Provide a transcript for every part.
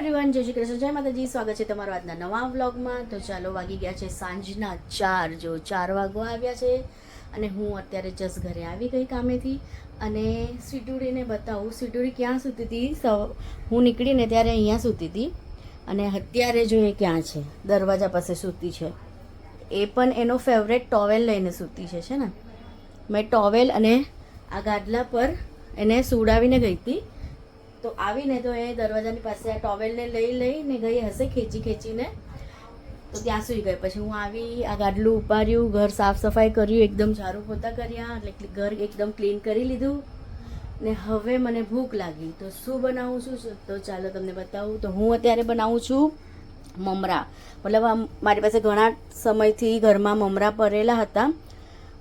Everyone જય શ્રી કૃષ્ણ. જય માતાજી, સ્વાગત છે તમારો આજના નવા વ્લોગમાં. તો ચાલો વાગી ગયા છે સાંજના ચાર. જો ચાર વાગવા આવ્યા છે અને હું અત્યારે જસ્ટ ઘરે આવી ગઈ કામેથી. અને સ્વીટુડીને બતાવું સ્વીટુડી ક્યાં સૂતી હતી? હું નીકળીને ત્યારે અહીંયા સૂતી હતી. અને અત્યારે જો એ ક્યાં છે? દરવાજા પાસે સૂતી છે. એ પણ એનો ફેવરેટ ટોવેલ લઈને સૂતી છે છે ને? મેં ટોવેલ અને આ ગાદલા પર એને સુડાવીને ગઈ હતી. તો આવીને તો એ દરવાજાની પાસે આ ટોવેલને લઈ લઈને ગઈ હશે ખેંચી ખેંચીને. તો ત્યાં સુઈ ગઈ. પછી હું આવી, આ ગાડલું ઉપાડ્યું, ઘર સાફ સફાઈ કર્યું, એકદમ ઝાડુ પોતા કર્યા, એટલે ઘર એકદમ ક્લીન કરી લીધું. ને હવે મને ભૂખ લાગી. તો શું બનાવું છું? તો ચાલો તમને બતાવું. તો હું અત્યારે બનાવું છું મમરા. મતલબ આમ મારી પાસે ઘણા સમયથી ઘરમાં મમરા પડેલા હતા.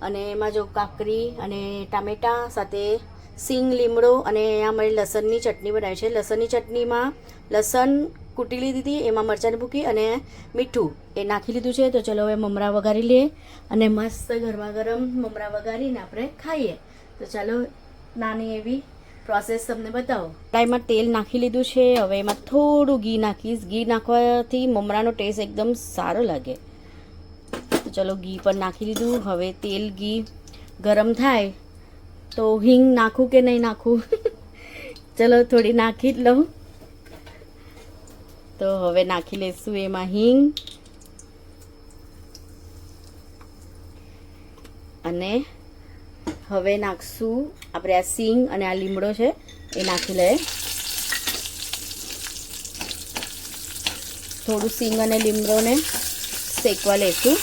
અને એમાં જો કાકરી અને ટામેટાં સાથે સિંગ, લીમડો અને અહીંયા મારી લસણની ચટણી બનાવી છે. લસણની ચટણીમાં લસણ કૂટી લીધી હતી, એમાં મરચાંની ભૂકી અને મીઠું એ નાખી લીધું છે. તો ચલો હવે મમરા વઘારી લઈએ અને મસ્ત ગરમા ગરમ મમરા વઘારીને આપણે ખાઈએ. તો ચાલો નાની એવી પ્રોસેસ તમને બતાવો. ટાઈમમાં તેલ નાખી લીધું છે. હવે એમાં થોડું ઘી નાખીશ. ઘી નાખવાથી મમરાનો ટેસ્ટ એકદમ સારો લાગે. તો ચલો ઘી પણ નાખી લીધું. હવે તેલ ઘી ગરમ થાય તો હિંગ નાખું કે નહીં નાખું? ચલો, થોડી નાખી જ લઉં. તો હવે નાખી લઈશું એમાં હિંગ. અને હવે નાખશું આપણે આ સિંગ અને આ લીમડો છે, એ નાખી લઈએ. થોડું સિંગ અને લીમડોને શેકવા લઈશું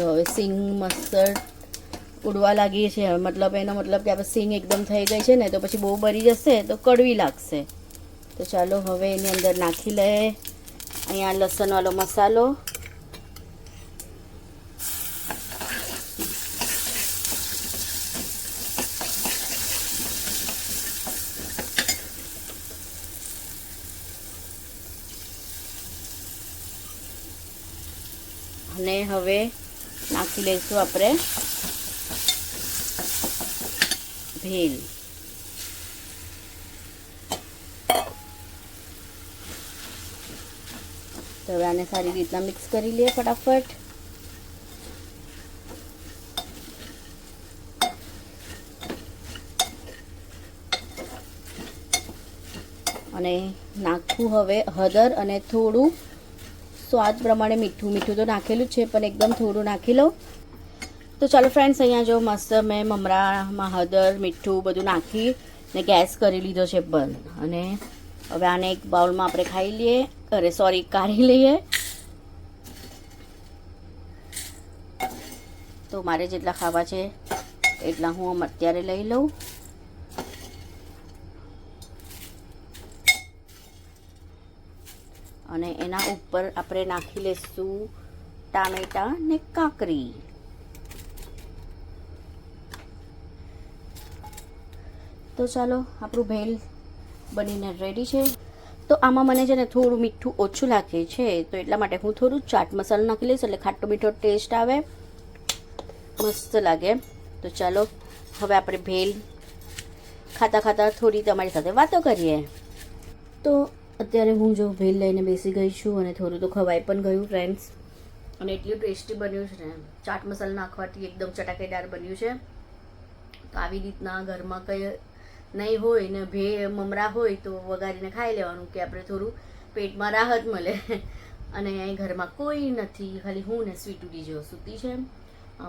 જો હવે સિંગ મસ્તર્ડ ઉડવા લાગી છે. મતલબ એનો મતલબ કે આપણે સિંગ એકદમ થઈ ગઈ છે ને, તો પછી બહુ બરી જશે તો કડવી લાગશે. તો ચાલો હવે એની અંદર નાખી લઈએ અહીંયા લસણવાળો મસાલો. અને હવે નાખી લઈશું આપણે. ભેલ. તો હવે આને સારી રીતના મિક્સ કરી લઈએ ફટાફટ. અને નાખવું હવે હળદર અને થોડું સ્વાદ પ્રમાણે મીઠું મીઠું તો નાખેલું છે, પણ એકદમ થોડું નાખી લઉં. તો ચાલો ફ્રેન્ડ્સ અહીંયા જો મસ્ત મેં મમરામાં હળદર, મીઠું બધું નાખી ને ગેસ કરી લીધો છે બંધ. અને હવે આને એક બાઉલમાં આપણે ખાઈ લઈએ. અરે સોરી કાઢી લઈએ. તો મારે જેટલા ખાવા છે એટલા હું અત્યારે લઈ લઉં. અને એના ઉપર આપણે નાખી લઈશું ટામેટાં ને કાકરી. તો ચાલો, આપણું ભેલ બનીને રેડી છે. તો આમાં મને છે ને થોડું મીઠું ઓછું લાગે છે, તો એટલા માટે હું થોડું ચાટ મસાલો નાખી લઈશ એટલે ખાટો મીઠો ટેસ્ટ આવે. મસ્ત લાગે. તો ચાલો, હવે આપણે ભેલ ખાતા ખાતા થોડી તમારી સાથે વાતો કરીએ. તો અત્યારે હું જો ભેલ લઈને બેસી ગઈ છું અને થોડું તો ખવાઈ પણ ગયું ફ્રેન્ડ્સ અને એટલું ટેસ્ટી બન્યું છે ને. ચાટ મસાલા નાખવાથી એકદમ ચટાકેદાર બન્યું છે. તો આવી રીતના ઘરમાં કંઈ નહીં હોય ને ભે મમરા હોય તો વગાડીને ખાઈ લેવાનું કે આપણે થોડું પેટમાં રાહત મળે. અને અહીં ઘરમાં કોઈ નથી, ખાલી હું ને સ્વીટુડી જેવો સૂતી છે.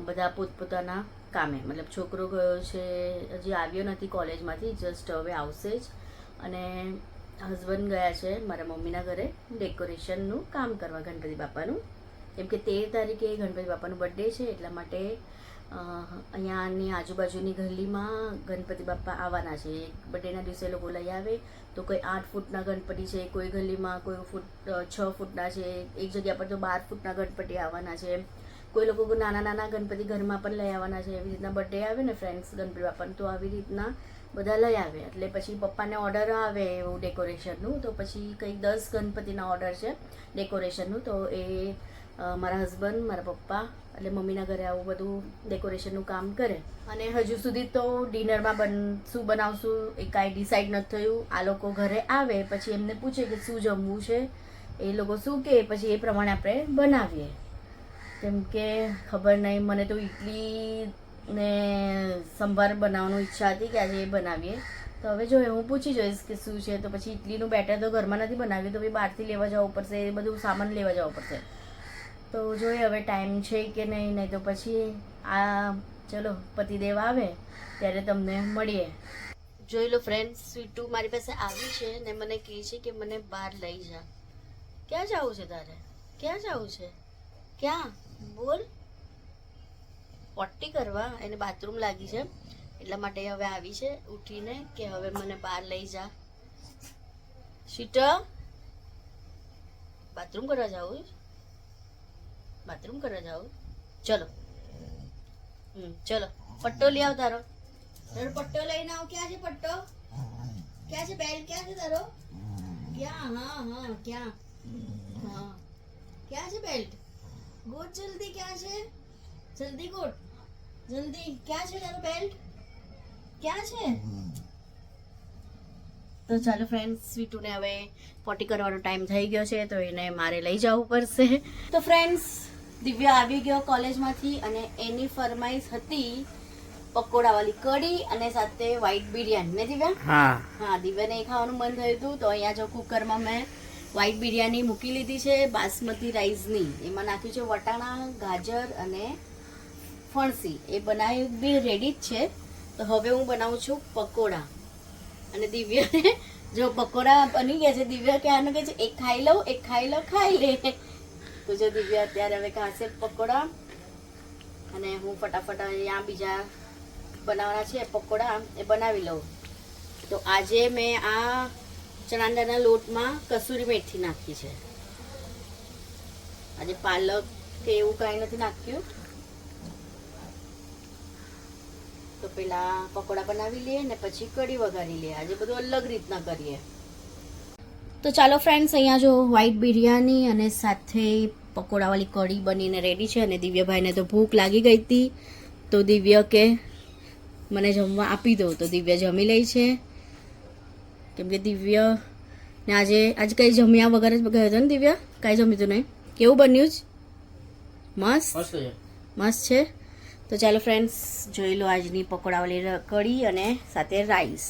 બધા પોતપોતાના કામે. મતલબ છોકરો ગયો છે, હજી આવ્યો નથી કોલેજમાંથી, જસ્ટ હવે આવશે જ. અને હસબન્ડ ગયા છે, મારા મમ્મીના ઘરે ડેકોરેશનનું કામ કરવા, ગણપતિ બાપાનું. કેમ કે તેર તારીખે ગણપતિ બાપાનો બર્થડે છે, એટલા માટે અહીંયાની આજુબાજુની ગલીમાં ગણપતિ બાપા આવવાના છે. બર્થડેના દિવસે લોકો લઈ આવે, તો કોઈ આઠ ફૂટના ગણપતિ છે, કોઈ ગલીમાં કોઈ ફૂટ છ ફૂટના છે, એક જગ્યા પર તો બાર ફૂટના ગણપતિ આવવાના છે. કોઈ લોકો નાના નાના ગણપતિ ઘરમાં પણ લઈ આવવાના છે, એવી રીતના બર્થડે આવે ને ફ્રેન્ડ્સ ગણપતિ બાપાનું, તો આવી રીતના બધા લઈ આવે. એટલે પછી પપ્પાને ઓર્ડર આવે એવું ડેકોરેશનનું તો પછી કંઈક દસ ગણપતિના ઓર્ડર છે ડેકોરેશનનું તો એ મારા હસબન્ડ મારા પપ્પા એટલે મમ્મીના ઘરે આવું બધું ડેકોરેશનનું કામ કરે. અને હજુ સુધી તો ડિનરમાં બન, શું બનાવશું એ કાંઈ ડિસાઈડ નથી થયું. આ લોકો ઘરે આવે, પછી એમને પૂછે કે શું જમવું છે, એ લોકો શું કહે પછી એ પ્રમાણે આપણે બનાવીએ. કેમ કે ખબર નહીં, મને તો ઇડલી ને સંભાર બનાવવાનું ઈચ્છા હતી કે આજે એ બનાવીએ. તો હવે જો, હું પૂછી જોઈશ કે શું છે, તો પછી ઇડલીનું બેટર તો ઘરમાં નથી બનાવ્યું, તો ભાઈ બહારથી લેવા જવું પડશે, એ બધું સામાન લેવા જવું પડશે. તો જોઈએ હવે ટાઈમ છે કે નહીં નહીં તો પછી આ ચલો, પતિદેવ આવે, ત્યારે તમને મળીએ. જોઈ લો ફ્રેન્ડ સ્વીટુ મારી પાસે આવી છે ને મને કહે છે કે મને બહાર લઈ જા. ક્યાં જવું છે તારે? ક્યાં જવું છે? ક્યાં? બોલ. પોટ્ટી કરવા, એને બાથરૂમ લાગી છે. એટલા માટે હવે આવી છે, ઉઠીને કે હવે મને બહાર લઈ જા. શીટર બાથરૂમ કરવા જાઉં બાથરૂમ કરવા જાઉં? ચલો. હમ, ચલો. પટ્ટો લઈ આવ તારો. તારો પટ્ટો લઈને આવ. ક્યાં છે પટ્ટો? ક્યાં છે બેલ ક્યાં છે તારો? ક્યાં? હા હા, ક્યાં? હા. ક્યાં છે બેલ્ટ? ગોટ જલ્દી ક્યાં છે? જલ્દી ગોટ. જલ્દી. ક્યાં છે તારો બેલ્ટ ક્યાં છે? તો ચાલો ફ્રેન્ડ્સ સ્વીટુને હવે પોટી કરવાનો ટાઈમ થઈ ગયો છે તો એને મારે લઈ જવું પડશે. તો ફ્રેન્ડ્સ દિવ્યા આવી ગયો કોલેજમાંથી અને એની ફરમાઈશ હતી પકોડાવાળી કઢી અને સાથે વ્હાઈટ બિરયાની ને દિવ્યા? હા. હા દિવ્યાને એ ખાવાનું મન થયું હતું તો અહીંયા જો કુકરમાં મેં વ્હાઈટ બિરયાની મૂકી લીધી છે, બાસમતી રાઈસની એમાં નાખ્યું છે વટાણા, ગાજર અને ફણસી. એ બનાવી બી રેડી જ છે. તો હવે હું બનાવું છું પકોડા. અને દિવ્યાને જો પકોડા બની ગયા છે, દિવ્યા ક્યાંનું કહે છે, એક ખાઈ લઉં, એક ખાઈ લઉં ખાઈ લે. તો જો દિવ્યા અત્યારે હવે ખાશે પકોડા. અને હું ફટાફટ અહીંયા બીજા બનાવવાના છે, પકોડા એ બનાવી લઉં. તો આજે મેં આ ચણાના લોટમાં કસૂરી મેથી નાખી છે. આજે પાલક કે એવું કાંઈ નથી નાખ્યું. તો પેલા પકોડા બનાવી લઈએ ને પછી કઢી વઘારી લઈએ. આજે બધું અલગ રીતના કરીએ. તો ચાલો ફ્રેન્ડ્સ અહીંયા જો વ્હાઈટ બિરયાની અને સાથે પકોડાવાળી કઢી બનીને રેડી છે અને દિવ્યભાઈને તો ભૂખ લાગી ગઈ હતી. તો દિવ્ય કે, મને જમવા આપી દો. તો દિવ્ય જમી લે છે. કેમ કે દિવ્ય ને આજે આજે કઈ જમ્યા વગર જ ગયો હતો ને દિવ્ય? કાંઈ જમ્યું હતું નહીં? કેવું બન્યું જ? મસ્ત? મસ્ત છે. મસ્ત છે? તો ચાલો ફ્રેન્ડ્સ જોઈ લો આજની પકોડાવાળી કઢી અને સાથે રાઈસ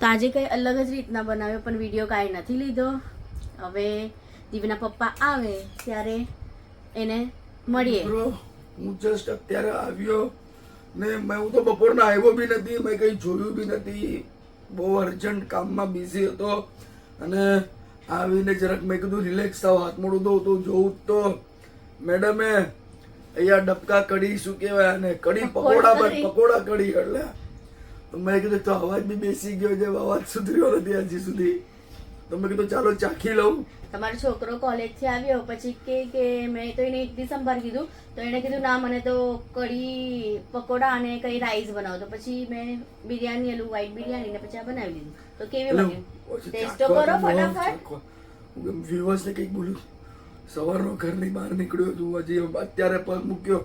તો આજે કંઈ અલગ જ રીતના બનાવ્યો પણ વીડિયો કાંઈ નથી લીધો. હવે દિવ્યના પપ્પા આવે ત્યારે એને મળીએ. હું જસ્ટ અત્યારે આવ્યો ને મેં હું તો બપોરના આવ્યો બી નથી મેં કંઈ જોયું બી નથી. બહુ અર્જન્ટ કામમાં બિઝી હતો. અને આવીને જરાક મેં કીધું રિલેક્સ થાવ હાથ મોડું દઉં તો જોઉં તો. મેડમે અહીંયા ડબકા કઢી શું કહેવાય અને કઢી પકોડા. પણ પકોડા કઢી એટલે મેં કીધું તો અવાજ બી બેસી ગયો છે અવાજ સુધર્યો નથી હજી સુધી. તો મેં કીધું ચાલો ચાખી લઉં. તમારો છોકરો કોલેજથી આવ્યો પછી કે કે મેં તો એને ઇડલી સંભાર કીધું તો એણે કીધું ના મને તો કઢી પકોડા અને કઈ રાઈસ બનાવો. તો પછી મેં બિરયાની એલું વ્હાઈટ બિરયાની ને પછી આ બનાવી દીધું. તો કેવી એટલે ટેસ્ટ તો કરો ફટાફટ. વ્યુઅર્સને કંઈક બોલું. સવારનો ઘરની બહાર નીકળ્યો છું હજી અત્યારે પગ મૂક્યો.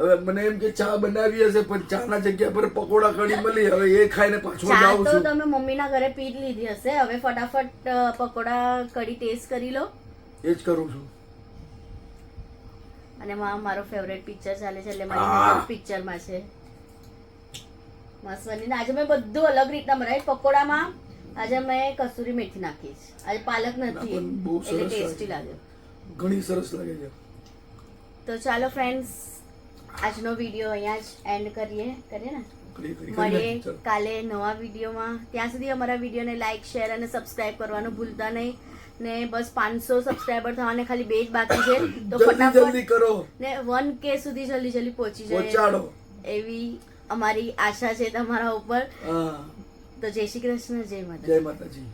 હવે મને એમ કે ચા બનાવી હશે પણ ચાના જગ્યા પર પકોડા કઢી મળી હવે એ ખાઈને પાછો ચા જાઉં તો છું. તમે મમ્મીના ઘરે પી લીધી હશે. હવે ફટાફટ પકોડા કઢી ટેસ્ટ કરી લો. એ જ કરું છું. અને માં મારો ફેવરેટ પિક્ચર ચાલે છે એટલે મારી પિક્ચર પિક્ચરમાં છે. મસ્ત બનીને. આજે મેં બધું અલગ રીતના બનાવી પકોડામાં આજે મેં કસૂરી મેથી નાખી છે. આજે પાલક નથી. બહુ એટલે ટેસ્ટી. લાગે. ઘણી સરસ લાગે છે. તો ચાલો ફ્રેન્ડ્સ આજનો વીડિયો અહીંયા જ એન્ડ કરીએ કરીએ ને? મળીએ કાલે નવા વિડીયોમાં ત્યાં સુધી અમારા વિડીયોને લાઈક શેર અને સબસ્ક્રાઇબ કરવાનું ભૂલતા નહીં. ને બસ પાંચસો સબસ્ક્રાઈબર થવાને ખાલી બે જ બાકી છે. તો ફટાફટ કરો. ને વન કે સુધી જલ્દી જલ્દી પહોંચી જાય. એવી અમારી આશા છે તમારા ઉપર. તો જય શ્રી કૃષ્ણ જય માતા જય માતાજી.